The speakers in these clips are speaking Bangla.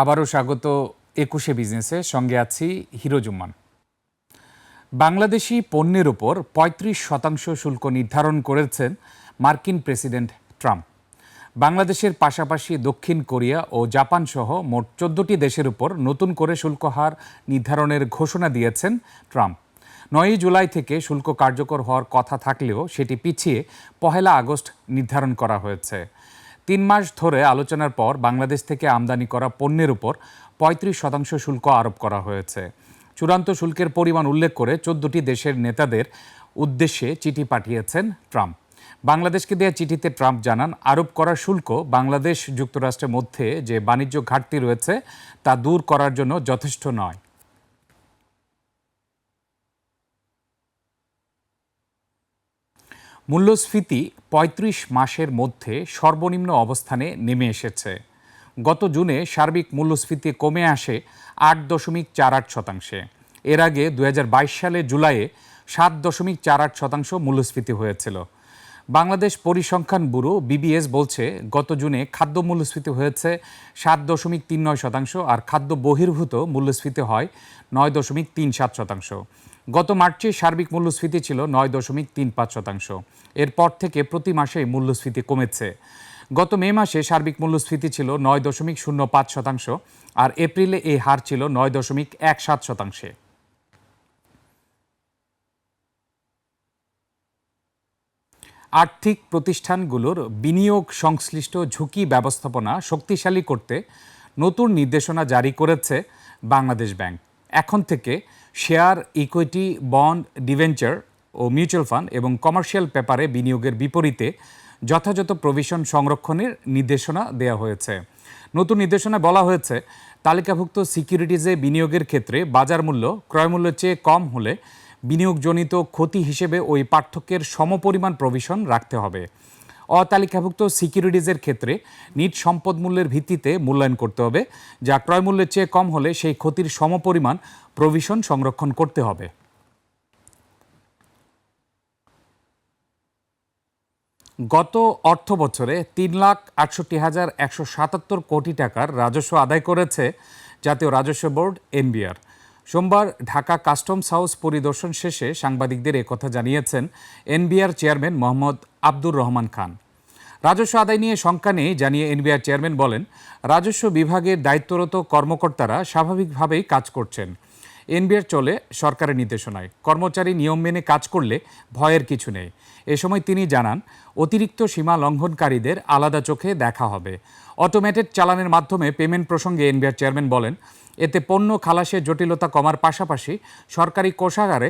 আবারও স্বাগত একুশে বিজনেসে। সঙ্গে আছি হিরোজুম্মান বাংলাদেশি পণ্যের ওপর পঁয়ত্রিশ শতাংশ শুল্ক নির্ধারণ করেছেন মার্কিন প্রেসিডেন্ট ট্রাম্প। বাংলাদেশের পাশাপাশি দক্ষিণ কোরিয়া ও জাপান সহ মোট চোদ্দটি দেশের উপর নতুন করে শুল্ক হার নির্ধারণের ঘোষণা দিয়েছেন ট্রাম্প। নয়ই জুলাই থেকে শুল্ক কার্যকর হওয়ার কথা থাকলেও সেটি পিছিয়ে পহেলা আগস্ট নির্ধারণ করা হয়েছে। তিন মাস ধরে আলোচনার পর বাংলাদেশ থেকে আমদানি করা পণ্যের উপর পঁয়ত্রিশ শতাংশ শুল্ক আরোপ করা হয়েছে। চূড়ান্ত শুল্কের পরিমাণ উল্লেখ করে চোদ্দটি দেশের নেতাদের উদ্দেশ্যে চিঠি পাঠিয়েছেন ট্রাম্প। বাংলাদেশকে দেওয়া চিঠিতে ট্রাম্প জানান, আরোপ করা শুল্ক বাংলাদেশ যুক্তরাষ্ট্রের মধ্যে যে বাণিজ্য ঘাটতি রয়েছে তা দূর করার জন্য যথেষ্ট নয়। মূল্যস্ফীতি ৩৫ মাসের মধ্যে সর্বনিম্ন অবস্থানে নেমে এসেছে। গত জুনে সার্বিক মূল্যস্ফীতি কমে আসে আট দশমিক চার আট শতাংশে। এর আগে দু হাজার বাইশ সালে জুলাইয়ে সাত দশমিক চার আট শতাংশ মূল্যস্ফীতি হয়েছিল। বাংলাদেশ পরিসংখ্যান ব্যুরো বিবিএস বলছে, গত জুনে খাদ্য মূল্যস্ফীতি হয়েছে সাত দশমিক তিন নয় শতাংশ আর খাদ্য বহির্ভূত মূল্যস্ফীতি হয় নয় দশমিক তিন সাত শতাংশ। গত মার্চে সার্বিক মূল্যস্ফীতি ছিল নয় দশমিক তিন পাঁচ শতাংশ। এরপর থেকে প্রতি মাসেই মূল্যস্ফীতি কমেছে। গত মে মাসে সার্বিক মূল্যস্ফীতি ছিল নয় দশমিক শূন্য পাঁচ শতাংশ আর এপ্রিলে এই হার ছিল নয় দশমিক এক সাত শতাংশে। আর্থিক প্রতিষ্ঠানগুলোর বিনিয়োগ সংশ্লিষ্ট ঝুঁকি ব্যবস্থাপনা শক্তিশালী করতে নতুন নির্দেশনা জারি করেছে বাংলাদেশ ব্যাংক। এখন থেকে শেয়ার, ইকুইটি, বন্ড, ডিভেঞ্চার ও মিউচুয়াল ফান্ড এবং কমার্শিয়াল পেপারে বিনিয়োগের বিপরীতে যথাযথ প্রভিশন সংরক্ষণের নির্দেশনা দেওয়া হয়েছে। নতুন নির্দেশনায় বলা হয়েছে, তালিকাভুক্ত সিকিউরিটিজে বিনিয়োগের ক্ষেত্রে বাজার মূল্য ক্রয়মূল্যের চেয়ে কম হলে বিনিয়োগজনিত ক্ষতি হিসেবে ওই পার্থক্যের সমপরিমাণ প্রভিশন রাখতে হবে। অতালিকাভুক্ত সিকিউরিটিজের ক্ষেত্রে নিট সম্পদ মূল্যের ভিত্তিতে মূল্যায়ন করতে হবে, যা ক্রয়মূল্যের চেয়ে কম হলে সেই ক্ষতির সমপরিমাণ প্রভিশন সংরক্ষণ করতে হবে। গত অর্থ বছরে তিন লাখ আটষট্টি হাজার একশো সাতাত্তর কোটি টাকার রাজস্ব আদায় করেছে জাতীয় রাজস্ব বোর্ড, এনবিআর। সোমবার ঢাকা কাস্টমস হাউস পরিদর্শন শেষে সাংবাদিকদের একথা জানিয়েছেন এনবিআর চেয়ারম্যান মোহাম্মদ আব্দুর রহমান খান। রাজস্ব আদায় নিয়ে শঙ্কা নেই জানিয়ে এনবিআর চেয়ারম্যান বলেন, রাজস্ব বিভাগের দায়িত্বরত কর্মকর্তারা স্বাভাবিকভাবেই কাজ করছেন। এনবিআর চলে সরকারের নির্দেশনায়। কর্মচারী নিয়ম মেনে কাজ করলে ভয়ের কিছু নেই। এ সময় তিনি জানান, অতিরিক্ত সীমা লঙ্ঘনকারীদের আলাদা চোখে দেখা হবে। অটোমেটেড চালানের মাধ্যমে পেমেন্ট প্রসঙ্গে এনবিআর চেয়ারম্যান বলেন এতে পণ্য খালাসের জটিলতা কমার পাশাপাশি সরকারি কোষাগারে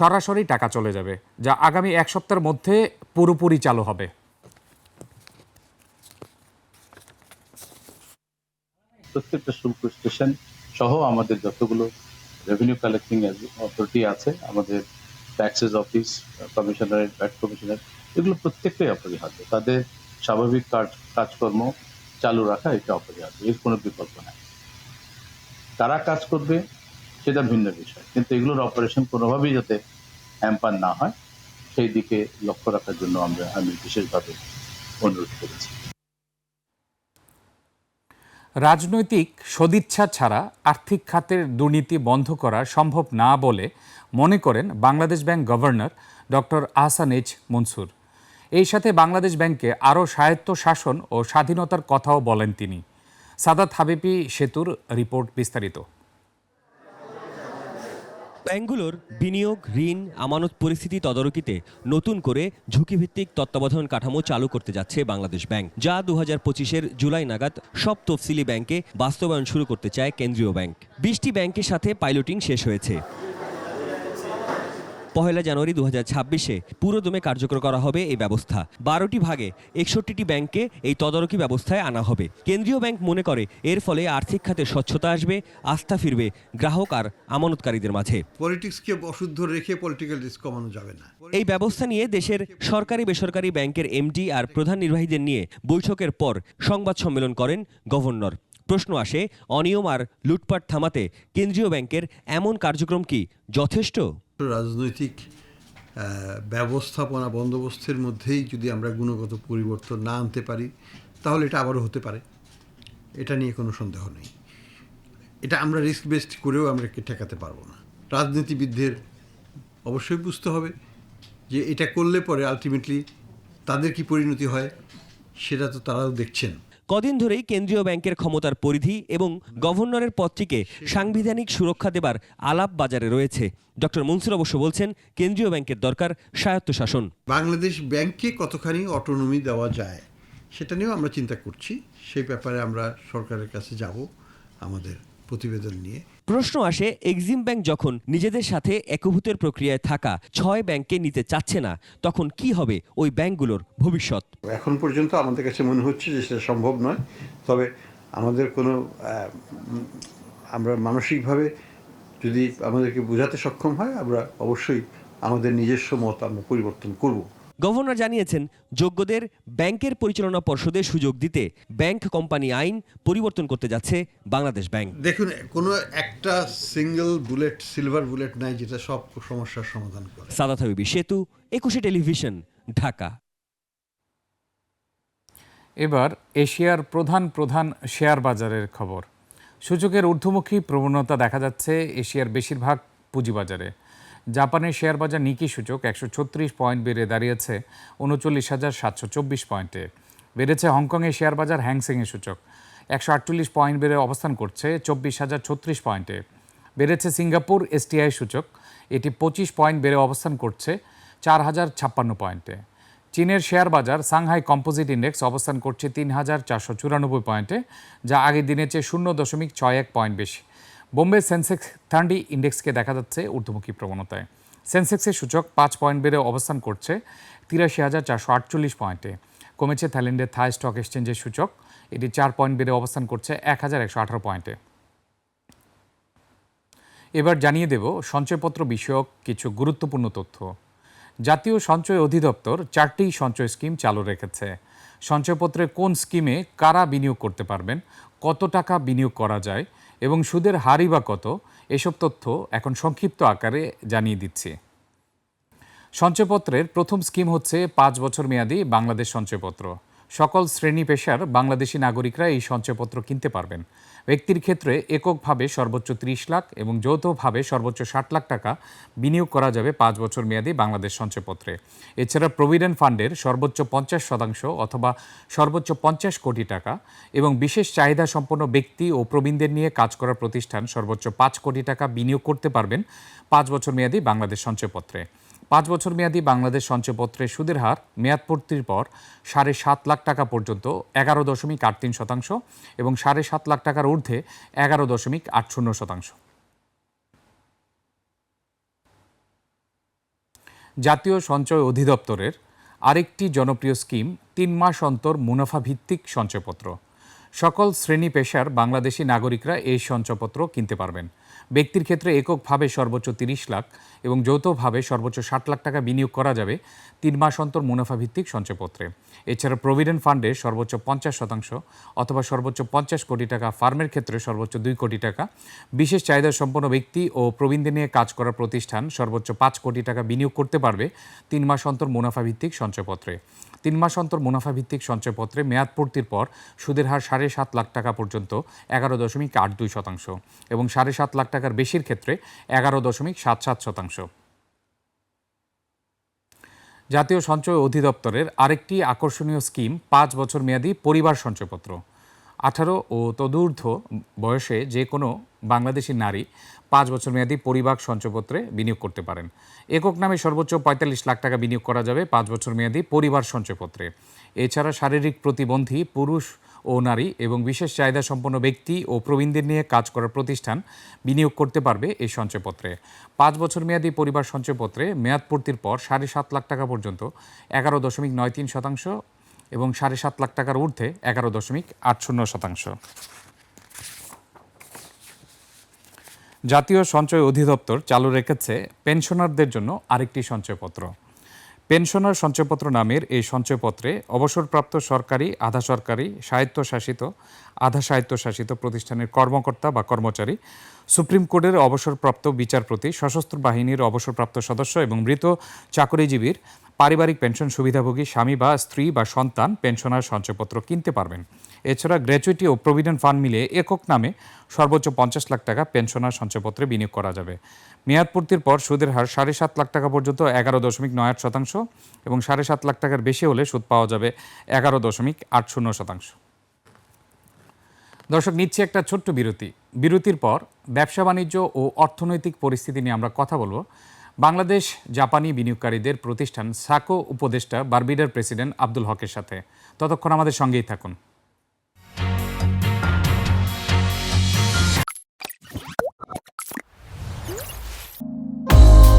সরাসরি টাকা চলে যাবে, যা আগামী এক সপ্তাহের মধ্যে পুরোপুরি চালু হবে। প্রত্যেকটা শুল্ক স্টেশন সহ আমাদের যতগুলো রেভিনিউ কালেক্টিং অথরিটি আছে, আমাদের taxes office commissionerate VAT commissioner এগুলো প্রত্যেকটাই অপরিহার্য। তাদের স্বাভাবিক কাজ কাজকর্ম চালু রাখা এটা অপরিহার্য, এর কোনো বিকল্প নাই। কারা কাজ করবে, সেটা ভিন্ন বিষয়। কিন্তু এগুলোর অপারেশন কোনোভাবেই যাতে হ্যাম্পার না হয়, সেই দিকে লক্ষ্য রাখার জন্য আমরা, আমি বিশেষভাবে অনুরোধ করেছি। রাজনৈতিক সদিচ্ছা ছাড়া আর্থিক খাতের দুর্নীতি বন্ধ করা সম্ভব না বলে মনে করেন Bangladesh bank governor doctor Ahsan H Mansur. এই সাথে বাংলাদেশ ব্যাংকে আরও স্বায়ত্ত শাসন ও স্বাধীনতার কথাও বলেন তিনি। সাদাত হাবিপি সেতুর রিপোর্ট বিস্তারিত। ব্যাংকগুলোর বিনিয়োগ, ঋণ, আমানত পরিস্থিতি তদারকিতে নতুন করে ঝুঁকিভিত্তিক তত্ত্বাবধান কাঠামো চালু করতে যাচ্ছে বাংলাদেশ ব্যাংক, যা দু হাজার পঁচিশের জুলাই নাগাদ সব তফসিলি ব্যাংকে বাস্তবায়ন শুরু করতে চায় কেন্দ্রীয় ব্যাংক। বিশটি ব্যাংকের সাথে পাইলটিং শেষ হয়েছে। পহেলা জানুয়ারি দু হাজার ছাব্বিশে পুরোদমে কার্যকর করা হবে এই ব্যবস্থা। বারোটি ভাগে একষট্টিটি ব্যাংককে এই তদারকি ব্যবস্থায় আনা হবে। কেন্দ্রীয় ব্যাংক মনে করে এর ফলে আর্থিক খাতে স্বচ্ছতা আসবে আস্থা ফিরবে গ্রাহক আর আমানতকারীদের মাঝে। পলিটিক্সকে অশুদ্ধ রেখে পলিটিক্যাল রিস্ক কমানো যাবে না। এই ব্যবস্থা নিয়ে দেশের সরকারি বেসরকারি ব্যাংকের এমডি আর প্রধান নির্বাহীদের নিয়ে বৈঠকের পর সংবাদ সম্মেলন করেন গভর্নর। প্রশ্ন আসে অনিয়ম আর লুটপাট থামাতে কেন্দ্রীয় ব্যাংকের এমন কার্যক্রম কি যথেষ্ট? রাজনৈতিক ব্যবস্থাপনা বন্দোবস্তের মধ্যেই যদি আমরা গুণগত পরিবর্তন না আনতে পারি, তাহলে এটা আবারও হতে পারে। এটা নিয়ে কোনো সন্দেহ নেই। এটা আমরা রিস্ক বেসড করেও আমরা ঠেকাতে পারব না। রাজনীতিবিদদের অবশ্যই বুঝতে হবে যে এটা করলে পরে আলটিমেটলি তাদের কি পরিণতি হয়, সেটা তো তারাও দেখছেন। কদিন ধরেই কেন্দ্রীয় ব্যাংকের ক্ষমতার পরিধি এবং গভর্নরের পদটিকে সাংবিধানিক সুরক্ষা দেবার আলাপ বাজারে রয়েছে। ডক্টর মনসুর অবশ্য বলছেন, কেন্দ্রীয় ব্যাংকের দরকার স্বায়ত্তশাসন। বাংলাদেশ ব্যাংককে কতখানি অটোনমি দেওয়া যায় সেটা নিয়েও আমরা চিন্তা করছি। সেই ব্যাপারে আমরা সরকারের কাছে যাব আমাদের প্রতিবেদন নিয়ে। প্রশ্ন আসে, এক্সিম ব্যাংক যখন নিজেদের সাথে একভূতের প্রক্রিয়ায় থাকা ছয় ব্যাংককে নিতে চাচ্ছে না, তখন কি হবে ওই ব্যাংকগুলোর ভবিষ্যৎ? এখন পর্যন্ত আমাদের কাছে মনে হচ্ছে যে সেটা সম্ভব নয়। তবে আমাদের কোনো আমরা মানসিকভাবে যদি আমাদেরকে বোঝাতে সক্ষম হয়, আমরা অবশ্যই আমাদের নিজস্ব মত আমরা পরিবর্তন করব। গভর্নর জানিয়েছেন যোগ্যদের ব্যাংকের পরিচালনা পর্ষদে সুযোগ দিতে ব্যাংক কোম্পানি আইন পরিবর্তন করতে যাচ্ছে বাংলাদেশ ব্যাংক। দেখুন কোনো একটা সিঙ্গেল বুলেট সিলভার বুলেট নাই যেটা সব সমস্যার সমাধান করে। সাদাত হাবিবি সেতু একুশে টেলিভিশন ঢাকা। এবার এশিয়ার প্রধান প্রধান শেয়ার বাজারের খবর। সূচকের ঊর্ধ্বমুখী প্রবণতা দেখা যাচ্ছে এশিয়ার বেশিরভাগ পুঁজিবাজারে। জাপানের শেয়ার বাজার নিকি সূচক একশো ছত্রিশ পয়েন্ট বেড়ে দাঁড়িয়েছে, উনচল্লিশ হাজার সাতশো চব্বিশ পয়েন্টে। বেড়েছে হংকংয়ের শেয়ার বাজার হ্যাংসেংয়ের সূচক, একশো আটচল্লিশ পয়েন্ট বেড়ে অবস্থান করছে চব্বিশ হাজার ছত্রিশ পয়েন্টে। বেড়েছে সিঙ্গাপুর এসটিআই সূচক, এটি পঁচিশ পয়েন্ট বেড়ে অবস্থান করছে চার হাজার ছাপ্পান্ন পয়েন্টে। চীনের শেয়ার বাজার সাংহাই কম্পোজিট ইন্ডেক্স অবস্থান করছে তিন হাজার চারশো চুরানব্বই পয়েন্টে, যা আগের দিনের চেয়ে শূন্য দশমিক ছয় এক পয়েন্ট বেশি। বোম্বে সেন্সেক্স থার্টি ইন্ডেক্সকে দেখা যাচ্ছে ঊর্ধ্বমুখী প্রবণতায়। সেন্সেক্সের সূচক পাঁচ পয়েন্ট বেড়ে অবস্থান করছে তিরাশি হাজার চারশো আটচল্লিশ পয়েন্টে। কমেছে থাইল্যান্ডের থাই স্টক এক্সচেঞ্জের সূচক। এটি চার পয়েন্ট বেড়ে অবস্থান করছে এক হাজার একশো আঠারো পয়েন্টে। এবার জানিয়ে দেব সঞ্চয়পত্র বিষয়ক কিছু গুরুত্বপূর্ণ তথ্য। জাতীয় সঞ্চয় অধিদপ্তর চারটি সঞ্চয় স্কিম চালু রেখেছে। সঞ্চয়পত্রে কোন স্কিমে কারা বিনিয়োগ করতে পারবেন, কত টাকা বিনিয়োগ করা যায় এবং সুদের হারই বা কত, এসব তথ্য এখন সংক্ষিপ্ত আকারে জানিয়ে দিচ্ছি। সঞ্চয়পত্রের প্রথম স্কিম হচ্ছে পাঁচ বছর মেয়াদী বাংলাদেশ সঞ্চয়পত্র। সকল শ্রেণি পেশার বাংলাদেশি নাগরিকরা এই সঞ্চয়পত্র কিনতে পারবেন। ব্যক্তির ক্ষেত্রে এককভাবে সর্বোচ্চ ত্রিশ লাখ এবং যৌথভাবে সর্বোচ্চ ষাট লাখ টাকা বিনিয়োগ করা যাবে পাঁচ বছর মেয়াদী বাংলাদেশ সঞ্চয়পত্রে। এছাড়া প্রভিডেন্ট ফান্ডের সর্বোচ্চ পঞ্চাশ শতাংশ অথবা সর্বোচ্চ পঞ্চাশ কোটি টাকা এবং বিশেষ চাহিদা সম্পন্ন ব্যক্তি ও প্রবীণদের নিয়ে কাজ করার প্রতিষ্ঠান সর্বোচ্চ পাঁচ কোটি টাকা বিনিয়োগ করতে পারবেন পাঁচ বছর মেয়াদী বাংলাদেশ সঞ্চয়পত্রে। পাঁচ বছর মেয়াদী বাংলাদেশ সঞ্চয়পত্রের সুদের হার মেয়াদপূর্তির পর সাড়ে সাত লাখ টাকা পর্যন্ত এগারো দশমিক আট তিন শতাংশ এবং সাড়ে সাত লাখ টাকার ঊর্ধ্বে এগারো দশমিক আট শূন্য শতাংশ। জাতীয় সঞ্চয় অধিদপ্তরের আরেকটি জনপ্রিয় স্কিম তিন মাস অন্তর মুনাফা ভিত্তিক সঞ্চয়পত্র। সকল শ্রেণি পেশার বাংলাদেশি নাগরিকরা এই সঞ্চয়পত্র কিনতে পারবেন। ব্যক্তির ক্ষেত্রে এককভাবে সর্বোচ্চ তিরিশ লাখ এবং যৌথভাবে সর্বোচ্চ ষাট লাখ টাকা বিনিয়োগ করা যাবে তিন মাস অন্তর মুনাফা ভিত্তিক সঞ্চয়পত্রে। এছাড়া প্রভিডেন্ট ফান্ডে সর্বোচ্চ পঞ্চাশ শতাংশ অথবা সর্বোচ্চ পঞ্চাশ কোটি টাকা ফার্মের ক্ষেত্রে সর্বোচ্চ দুই কোটি টাকা। বিশেষ চাহিদা সম্পন্ন ব্যক্তি ও প্রবীণদের নিয়ে কাজ করার প্রতিষ্ঠান সর্বোচ্চ পাঁচ কোটি টাকা বিনিয়োগ করতে পারবে তিন মাস অন্তর মুনাফা ভিত্তিক সঞ্চয়পত্রে। তিন মাস অন্তর মুনাফা ভিত্তিক সঞ্চয়পত্রে মেয়াদ পূর্তির পর সুদের হার সাড়ে সাত লাখ টাকা পর্যন্ত এগারো দশমিক আট দুই শতাংশ এবং সাড়ে সাত লাখ টাকার বেশির ক্ষেত্রে এগারো দশমিক সাত সাত শতাংশ। জাতীয় সঞ্চয় অধিদপ্তরের আরেকটি আকর্ষণীয় স্কিম পাঁচ বছর মেয়াদী পরিবার সঞ্চয়পত্র। আঠারো ও তদূর্ধ্ব বয়সে যে কোনো বাংলাদেশি নারী পাঁচ বছর মেয়াদী পরিবার সঞ্চয়পত্রে বিনিয়োগ করতে পারেন। একক নামে সর্বোচ্চ পঁয়তাল্লিশ লাখ টাকা বিনিয়োগ করা যাবে পাঁচ বছর মেয়াদী পরিবার সঞ্চয়পত্রে এছাড়া শারীরিক প্রতিবন্ধী, পুরুষ ও নারী এবং বিশেষ চাহিদা সম্পন্ন ব্যক্তি ও প্রবীণদের নিয়ে কাজ করার প্রতিষ্ঠান বিনিয়োগ করতে পারবে এই সঞ্চয়পত্রে পাঁচ বছর মেয়াদী পরিবার সঞ্চয়পত্রে মেয়াদ পূর্তির পর সাড়ে সাত লাখ টাকা পর্যন্ত এগারো দশমিক নয় তিন শতাংশ এবং সাড়ে সাত লাখ টাকার ঊর্ধ্বে এগারো দশমিক আট শূন্য শতাংশ। জাতীয় সঞ্চয় অধিদপ্তর চালু রেখেছে পেনশনারদের জন্য আরেকটি সঞ্চয়পত্র। পেনশনার সঞ্চয়পত্র নামের এই সঞ্চয়পত্রে অবসরপ্রাপ্ত সরকারি, আধা সরকারি, স্বায়ত্তশাসিত, আধা স্বায়ত্তশাসিত প্রতিষ্ঠানের কর্মকর্তা বা কর্মচারী, সুপ্রিম কোর্টের অবসরপ্রাপ্ত বিচারপতি, সশস্ত্র বাহিনীর অবসরপ্রাপ্ত সদস্য এবং মৃত চাকরিজীবীর পারিবারিক পেনশন সুবিধাভোগী স্বামী বা স্ত্রী বা সন্তান পেনশনার সঞ্চয়পত্র কিনতে পারবেন। এছাড়া গ্র্যাচুইটি ও প্রভিডেন্ট ফান্ড মিলিয়ে একক নামে সর্বোচ্চ পঞ্চাশ লাখ টাকা পেনশনার সঞ্চয়পত্রে বিনিয়োগ করা যাবে। মেয়াদ পূর্তির পর সুদের হার সাড়ে সাত লাখ টাকা পর্যন্ত এগারো দশমিক নয় আট শতাংশ এবং সাড়ে সাত লাখ টাকার বেশি হলে সুদ পাওয়া যাবে এগারো দশমিক আট শূন্য শতাংশ। দর্শক, নিচ্ছে একটা ছোট্ট বিরতি। বিরতির পর ব্যবসা বাণিজ্য ও অর্থনৈতিক পরিস্থিতি নিয়ে আমরা কথা বলব। বাংলাদেশ জাপানি বিনিয়োগকারীদের প্রতিষ্ঠান সাকো উপদেষ্টা বারবিডার প্রেসিডেন্ট আব্দুল হকের সাথে। ততক্ষণ আমাদের সঙ্গেই থাকুন।